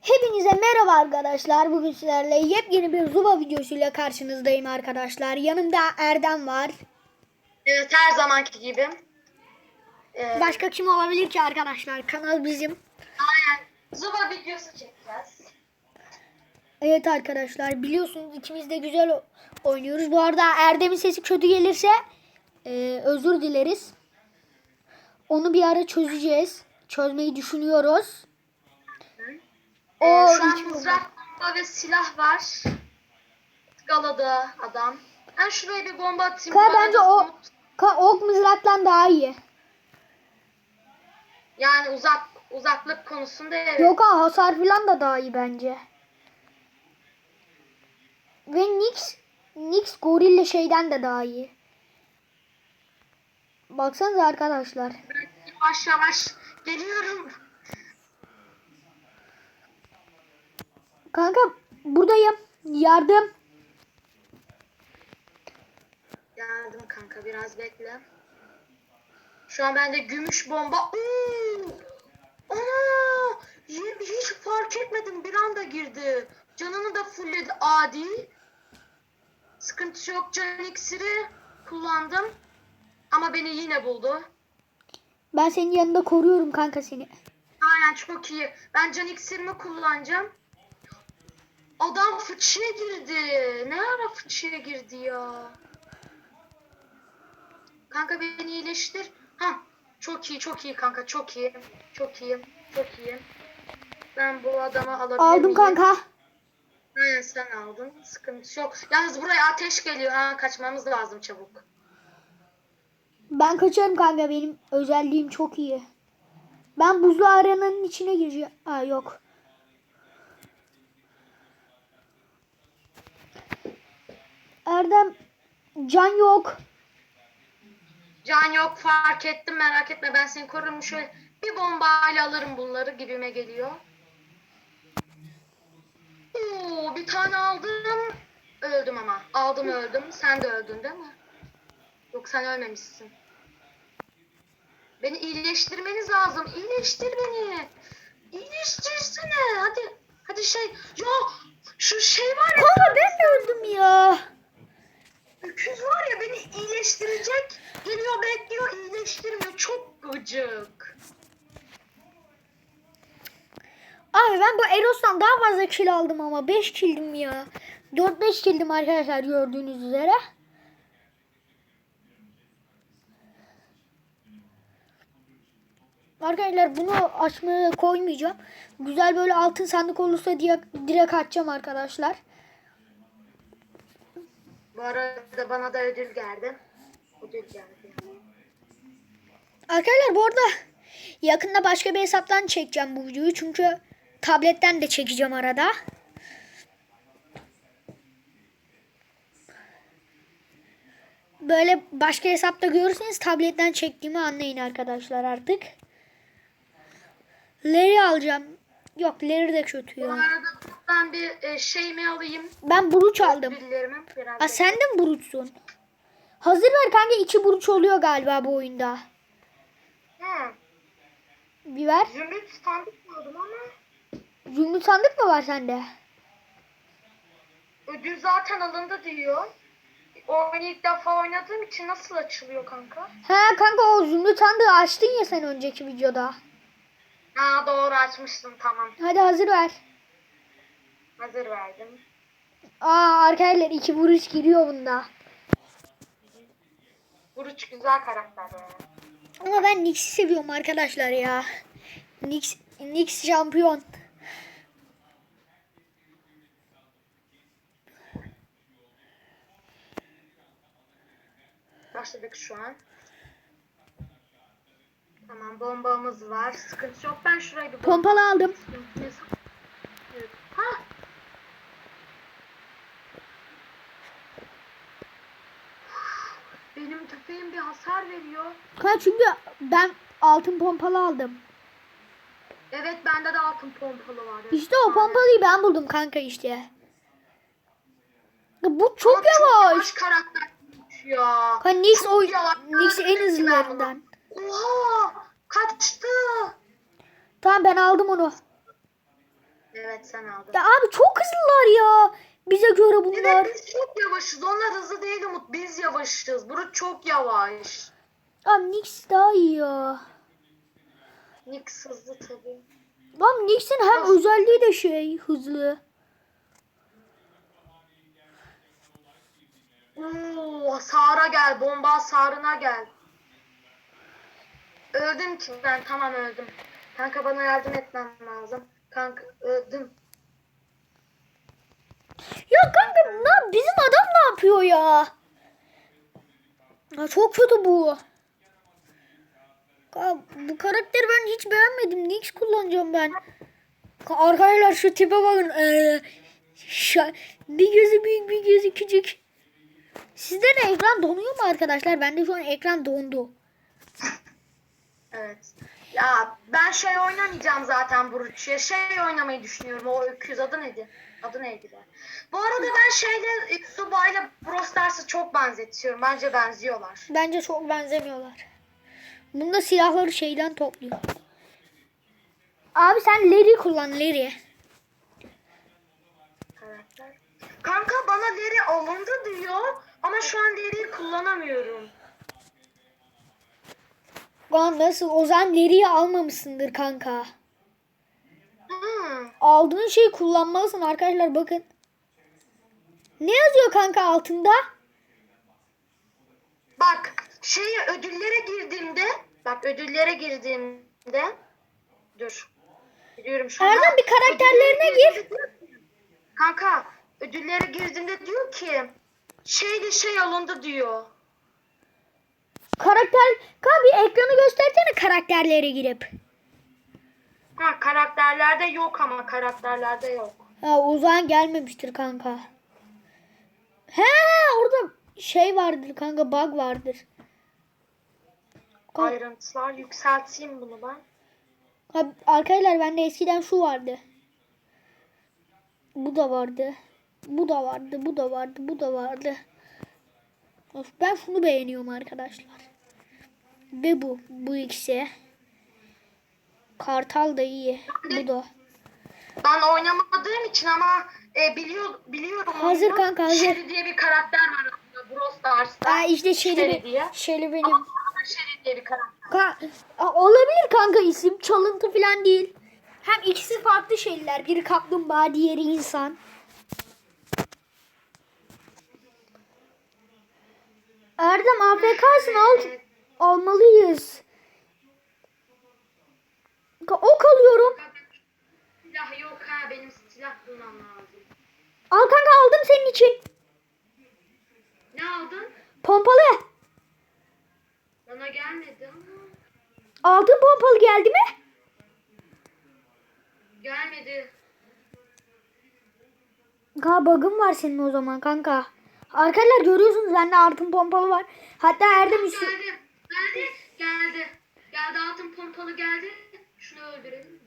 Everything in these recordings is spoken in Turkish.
Hepinize merhaba arkadaşlar. Bugün sizlerle yepyeni bir Zuba videosuyla karşınızdayım arkadaşlar. Yanımda Erdem var. Evet her zamanki gibi. Ee, Başka kim olabilir ki arkadaşlar? Kanal bizim. aynen. Zuba videosu çekeceğiz. Evet arkadaşlar biliyorsunuz ikimiz de güzel oynuyoruz. Bu arada Erdem'in sesi kötü gelirse e, özür dileriz. Onu bir ara çözeceğiz. Çözmeyi düşünüyoruz. O Ee, şu an mızrak ve silah var. Galada adam. Ben şuraya bir bomba atayım. Ka bence o ka, ok mızraktan daha iyi. Yani uzak uzaklık konusunda evet. Yok ha hasar falan da daha iyi bence. Ve Nix Nix gorille şeyden de daha iyi. Baksanıza arkadaşlar. Ben Yavaş yavaş geliyorum. Kanka buradayım. Yardım. Geldim kanka biraz bekle. Şu an bende gümüş bomba. Oo! Ana! Ye- Hiç fark etmedim bir anda girdi. Canını da fullledi adi. Sıkıntı yok can iksiri kullandım. Ama beni yine buldu. Ben senin yanında koruyorum kanka seni. Aynen çok iyi. Ben can iksirimi kullanacağım. Adam fıçıya girdi. Ne ara fıçıya girdi ya? Kanka beni iyileştir. Ha, çok iyi, çok iyi kanka, çok iyi. Çok iyi, çok iyi. Ben bu adamı alabilir Aldım kanka. Aynen sen aldın. Sıkıntı yok. Yalnız buraya ateş geliyor. Ha, kaçmamız lazım çabuk. Ben kaçarım kanka benim özelliğim çok iyi. Ben buzlu arenanın içine gireceğim. Aa yok. Erdem can yok. Can yok fark ettim merak etme ben seni korurum şöyle bir bombayla alırım bunları gibime geliyor. Oo bir tane aldım. Öldüm ama. Aldım öldüm. Sen de öldün değil mi? Yok sen ölmemişsin. Beni iyileştirmeniz lazım. İyileştir beni. İyileştirsene. Hadi. Hadi şey. Ya şu şey var ya. Kanka ben de öldüm ya. Öküz var ya beni iyileştirecek. Geliyor bekliyor iyileştirmiyor. Çok gıcık. Abi ben bu Eros'tan daha fazla kill aldım ama 5 killdim ya. 4-5 killdim arkadaşlar gördüğünüz üzere. Arkadaşlar bunu açmaya koymayacağım. Güzel böyle altın sandık olursa direkt açacağım arkadaşlar. Bu arada bana da ödül geldi. Ödül geldi. Arkadaşlar bu arada yakında başka bir hesaptan çekeceğim bu videoyu. Çünkü tabletten de çekeceğim arada. Böyle başka hesapta görürseniz tabletten çektiğimi anlayın arkadaşlar artık. Larry alacağım. Yok Larry de kötü Bu ya. arada ben bir e, şey mi alayım? Ben buruç aldım. Aa, sen de mi buruçsun? Hazır ver kanka iki buruç oluyor galiba bu oyunda. Hı. Bir ver. Zümrüt sandık mı aldım ama Zümrüt sandık mı var sende? ödül zaten alındı diyor. Oyunu ilk defa oynadığım için nasıl açılıyor kanka? He kanka o zümrüt sandığı açtın ya sen önceki videoda. Ha doğru açmıştım tamam. Hadi hazır ver. Hazır verdim. Aa arkadaşlar iki vuruş giriyor bunda. Buruç güzel karakter. Ama ben Nix'i seviyorum arkadaşlar ya. Nix, Nix şampiyon. Başladık şu an. Tamam bombamız var. Sıkıntı yok. Ben şuraya bomba Pompalı aldım. Evet. Ha. Benim tüfeğim bir hasar veriyor. Ha çünkü ben altın pompalı aldım. Evet bende de altın pompalı var. Evet. İşte o pompalıyı ben buldum kanka işte. Ya Bu Ama çok yavaş. karakter ya. Kanka Nix Çok o yavaş. Nix en hızlılarından. Oha! Kaçtı. Tamam ben aldım onu. Evet sen aldın. Ya abi çok hızlılar ya. Bize göre Evet bunlar. biz çok yavaşız. Onlar hızlı değil Umut. Biz yavaşız. Burası çok yavaş. Abi Nix daha iyi ya. Nix hızlı tabii. Lan Nix'in hem özelliği de şey hızlı. Oo, Sara gel. Bomba Sarı'na gel. Öldüm ki ben. Tamam öldüm. Kanka bana yardım etmem lazım. Kanka öldüm. Ya kanka ne, bizim adam ne yapıyor ya? Ya çok kötü bu. Ya, bu karakteri ben hiç beğenmedim. Nix kullanacağım ben. Ka- Arkadaşlar şu tipe bakın. Ee, bir gözü büyük bir gözü küçük. Sizde de ekran donuyor mu arkadaşlar? Bende şu an ekran dondu. Evet. Ya ben şey oynamayacağım zaten Burç'ya. Şey oynamayı düşünüyorum. O öküz adı neydi? Adı neydi be? Bu arada ben şeyle Suba ile Brawl Stars'ı çok benzetiyorum. Bence benziyorlar. Bence çok benzemiyorlar. Bunda silahları şeyden topluyor. Abi sen Larry kullan. Karakter. Kanka bana Larry alındı diyor. Ama şu an Larry'i kullanamıyorum. Lan nasıl? O zaman Larry'i almamışsındır kanka. Hmm. Aldığın şeyi kullanmalısın arkadaşlar bakın. Ne yazıyor kanka altında? Bak şeye ödüllere girdiğimde bak ödüllere girdiğimde dur. Biliyorum şu. Erdem bir karakterlerine Ödüllere gir. Kanka ödüllere girdiğimde diyor ki şeyle şey alındı diyor. Karakter... Bir ekranı göstersene karakterlere girip. Ha karakterlerde yok ama karakterlerde yok. Ha o zaman gelmemiştir kanka. He orada şey vardır kanka bug vardır. Kanka, Ayrıntılar yükselteyim bunu ben. ha, arkadaşlar bende eskiden şu vardı. Bu da vardı. Bu da vardı. Bu da vardı. Bu da vardı. Of, ben şunu beğeniyorum arkadaşlar. Ve bu. Bu ikisi. Kartal da iyi. Bu da. Ben oynamadığım için ama e, biliyor, biliyorum. Hazır oyunu. kanka, hazır. Shelly diye bir karakter var aslında Brawl Stars'ta. Aa, işte Şeli, diye. Şeli benim. Ama diye bir karakter. Ka- Aa, olabilir kanka isim. Çalıntı falan değil. Hem ikisi farklı şeyler. Biri kaplumbağa, diğeri insan. Erdem AFK'sın al. Almalıyız. Ka- Ok alıyorum. Silah yok ha benim silah bulmam lazım. Al kanka aldım senin için. Ne aldın? Pompalı. Bana gelmedi ama. Altın pompalı geldi mi? Gelmedi. Kanka bug'ın var senin o zaman kanka. Arkadaşlar görüyorsunuz bende altın pompalı var. Hatta Erdem üstü... Geldi. Geldi. Geldi. Geldi altın pompalı geldi. Şunu öldürelim.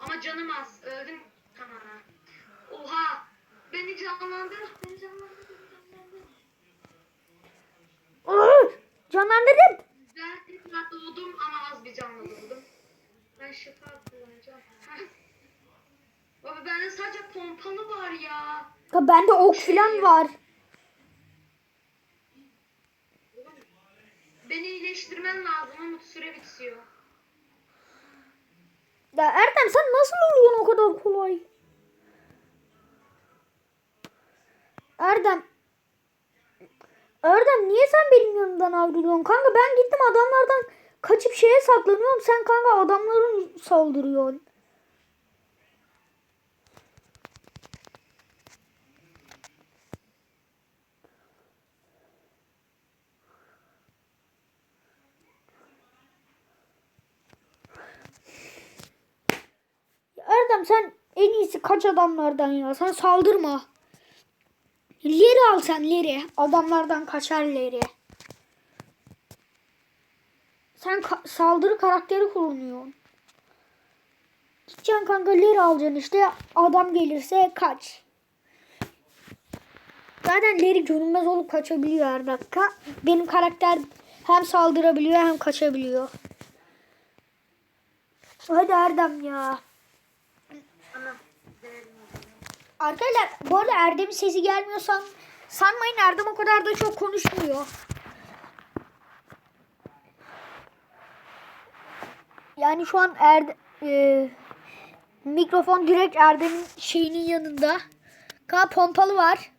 Ama canım az. Öldüm. Tamam. Oha. Beni canlandır. Beni canlandır. Iı, Canlandırdım. Güzel. Ben doğdum ama az bir canlı doğdum. Ben şifa kullanacağım. Baba bende sadece pompalı var ya. Ya bende ok falan var. Beni iyileştirmen lazım ama süre bitiyor. Ya Erdem sen nasıl oluyorsun o kadar kolay? Erdem. Erdem niye yanımdan ayrılıyorsun? Kanka ben gittim adamlardan kaçıp şeye saklanıyorum. Sen kanka adamların saldırıyorsun. Erdem sen en iyisi kaç adamlardan ya. Sen saldırma. Leri al sen leri. Adamlardan kaçar leri. Sen ka- saldırı karakteri kullanıyorsun. Gideceksin kanka leri alacaksın işte. Adam gelirse kaç. Zaten leri görünmez olup kaçabiliyor her dakika. Benim karakter hem saldırabiliyor hem kaçabiliyor. Hadi Erdem ya. Arkadaşlar bu arada Erdem'in sesi gelmiyorsan sanmayın Erdem o kadar da çok konuşmuyor. Yani şu an Erde, e, mikrofon direkt Erdem'in şeyinin yanında. Ka pompalı var.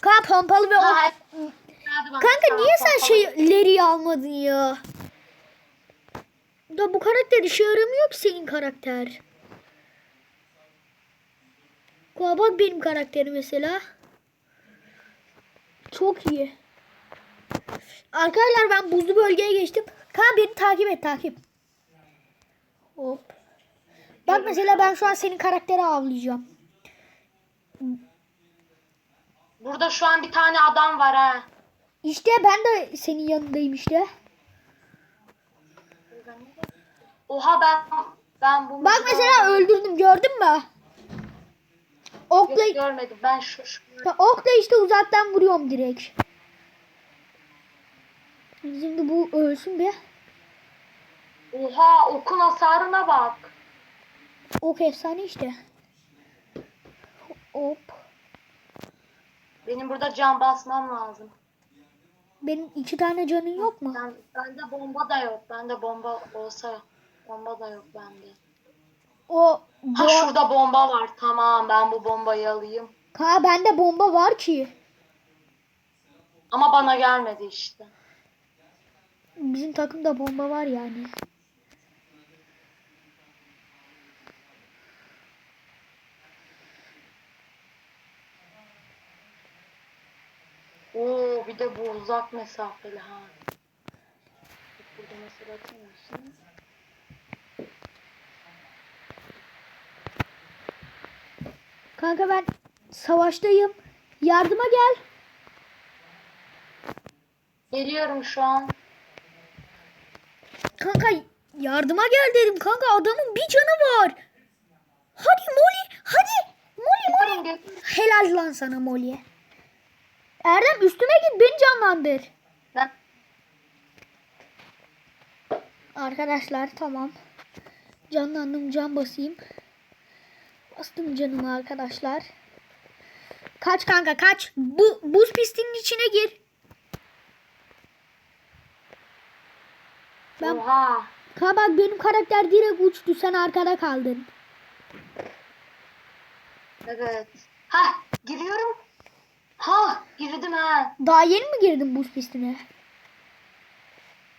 Ka pompalı ve o... Bana. Kanka niye sen şeyleri almadın ya? Da bu karakter işe yaramıyor ki senin karakter. Koa bak benim karakteri mesela. Çok iyi. Arkadaşlar ben buzlu bölgeye geçtim. Kaan beni takip et takip. Hop. Bak mesela ben şu an senin karakteri avlayacağım. Burada şu an bir tane adam var ha. İşte ben de senin yanındayım işte. Oha ben ben bu Bak mesela öldürdüm gördün mü? Okla, Yok, görmedim. Ben şu, şu okla işte uzaktan vuruyorum direkt. Şimdi bu ölsün bir. Oha okun hasarına bak. Ok efsane işte. Hop. Benim burada can basmam lazım. Benim iki tane canın yok mu? Ben, bende bomba da yok. Bende bomba olsa bomba da yok bende. O Ha bu, şurada bomba var. Tamam ben bu bombayı alayım. ha bende bomba var ki. Ama bana gelmedi işte. Bizim takımda bomba var yani. Oo bir de bu uzak mesafeli ha. Burada mesela atıyorsun. Kanka ben savaştayım. Yardıma gel. Geliyorum şu an. Kanka yardıma gel dedim. Kanka adamın bir canı var. Hadi Molly. Hadi. Molly Molly. Helal lan sana Molly. Erdem üstüme git beni canlandır. Ben Arkadaşlar tamam. Canlandım can basayım. Bastım canımı arkadaşlar. Kaç kanka kaç. Bu buz pistinin içine gir. Ben Oha. Ka bak benim karakter direkt uçtu. Sen arkada kaldın. Evet. Ha giriyorum. Ha girdim ha. Daha yeni mi girdin buz pistine?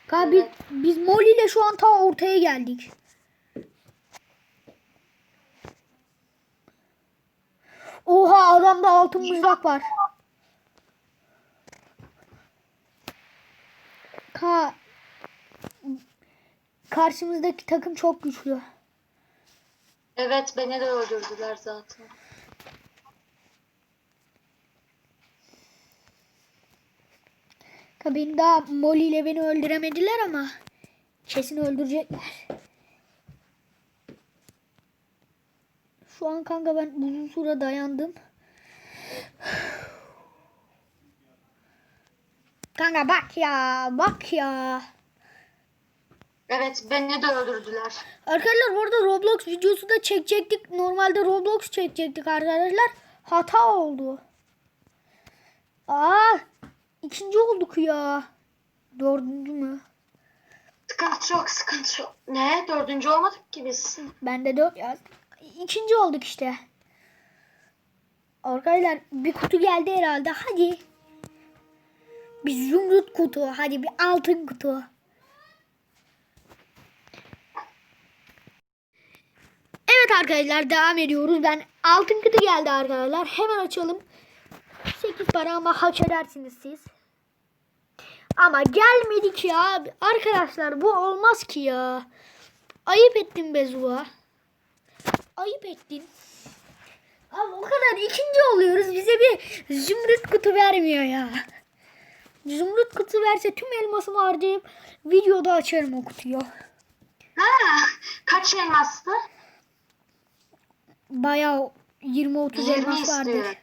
Ka biz, biz Molly ile şu an ta ortaya geldik. Oha adamda altın mızrak var. Ka karşımızdaki takım çok güçlü. Evet beni de öldürdüler zaten. Ka beni daha Molly ile beni öldüremediler ama kesin öldürecekler. Şu an kanka ben uzun süre dayandım. Kanka bak ya bak ya. Evet beni de öldürdüler. Arkadaşlar orada Roblox videosu da çekecektik. Normalde Roblox çekecektik arkadaşlar. Hata oldu. Aa, ikinci olduk ya. Dördüncü mü? Sıkıntı yok sıkıntı yok. Ne? Dördüncü olmadık ki biz. Ben de dört ya. İkinci olduk işte. Arkadaşlar bir kutu geldi herhalde. Hadi. Bir zümrüt kutu. Hadi bir altın kutu. Evet arkadaşlar devam ediyoruz. Ben altın kutu geldi arkadaşlar. Hemen açalım. 8 para ama hak edersiniz siz. Ama gelmedi ki ya. Arkadaşlar bu olmaz ki ya. Ayıp ettin Bezuğa. Ayıp ettin. Abi o kadar ikinci oluyoruz. Bize bir zümrüt kutu vermiyor ya. Zümrüt kutu verse tüm elmasımı harcayıp videoda açarım o kutuyu. Ha, kaç elmastı? Bayağı 20-30 20 elmas vardır.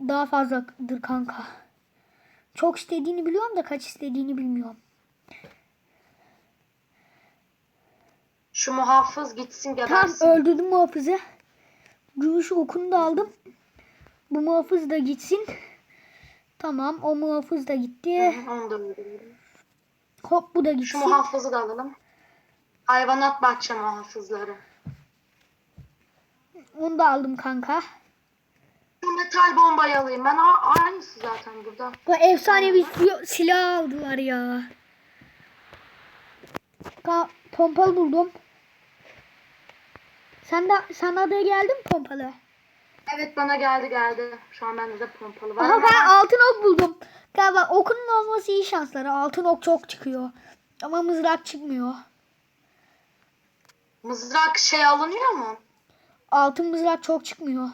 Daha fazladır kanka. Çok istediğini biliyorum da kaç istediğini bilmiyorum. Şu muhafız gitsin Tam gebersin. öldürdüm muhafızı. Gümüş okunu da aldım. Bu muhafız da gitsin. Tamam o muhafız da gitti. Hı, Onu da öldürelim. Hop bu da Şu gitsin. muhafızı da alalım. Hayvanat bahçe muhafızları. Onu da aldım kanka. Metal bombayı alayım. Ben aynısı zaten burada. Bu efsanevi silah- aldılar ya. Ka pompalı buldum. Sen de sana da geldi mi pompalı? Evet bana geldi geldi. Şu an bende de pompalı var. Aha ben- altın ok buldum. Galiba okunun olması iyi şansları. Altın ok çok çıkıyor. Ama mızrak çıkmıyor. Mızrak şey alınıyor mu? Altın mızrak çok çıkmıyor.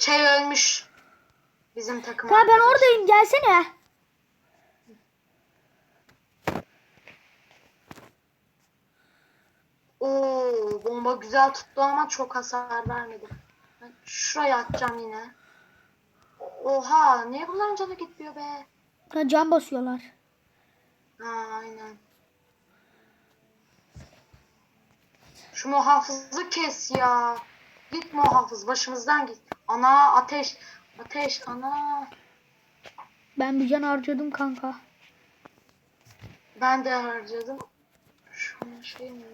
Şey ölmüş. Bizim takım. Ya ben oradayım gelsene. Oo, bomba güzel tuttu ama çok hasar vermedi. Ben şuraya atacağım yine. Oha, niye bunların canı gitmiyor be? Ha, can basıyorlar. Ha, aynen. Şu muhafızı kes ya. Git muhafız, başımızdan git. Ana ateş, ateş, ana. Ben bir can harcadım kanka. Ben de harcadım. Şunu şey mi?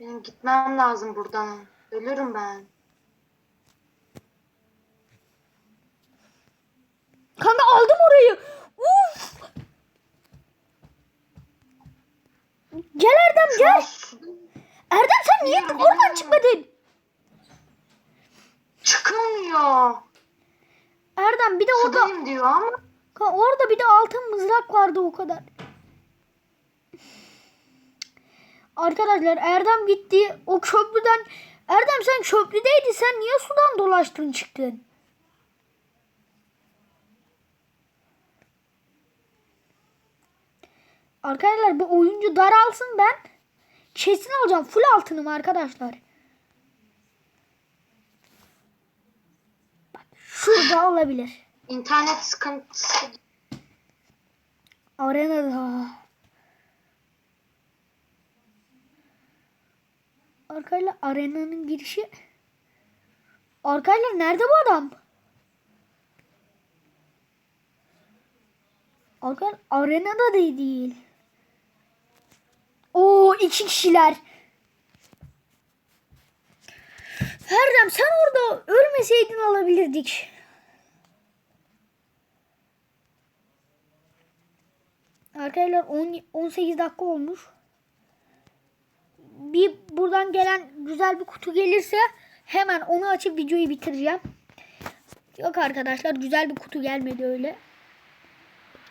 Benim gitmem lazım buradan. Ölürüm ben. Kanka aldım orayı. Uf. Gel Erdem Şu an gel. suda Erdem sen niye Biliyorum, oradan biliyorum. çıkmadın? çıkılmıyor. Erdem bir de orada Sudayım diyor ama. Ka- orada bir de altın mızrak vardı o kadar. Arkadaşlar Erdem gitti o köprüden. Erdem sen köprüdeydin sen niye sudan dolaştın çıktın? Arkadaşlar bu oyuncu daralsın ben. Kesin alacağım. Full altınım arkadaşlar. Bak şurada olabilir. İnternet sıkıntısı. Arenada. Arkayla arenanın girişi. Arkayla nerede bu adam? Arkayla arenada da değil. Oo iki kişiler. Erdem sen orada ölmeseydin alabilirdik. Arkadaşlar 10 18 dakika olmuş. Bir buradan gelen güzel bir kutu gelirse hemen onu açıp videoyu bitireceğim. Yok arkadaşlar güzel bir kutu gelmedi öyle.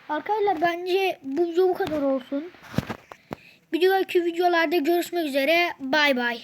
Arkadaşlar bence bu video bu kadar olsun. Bir dahaki videolarda görüşmek üzere. Bay bay.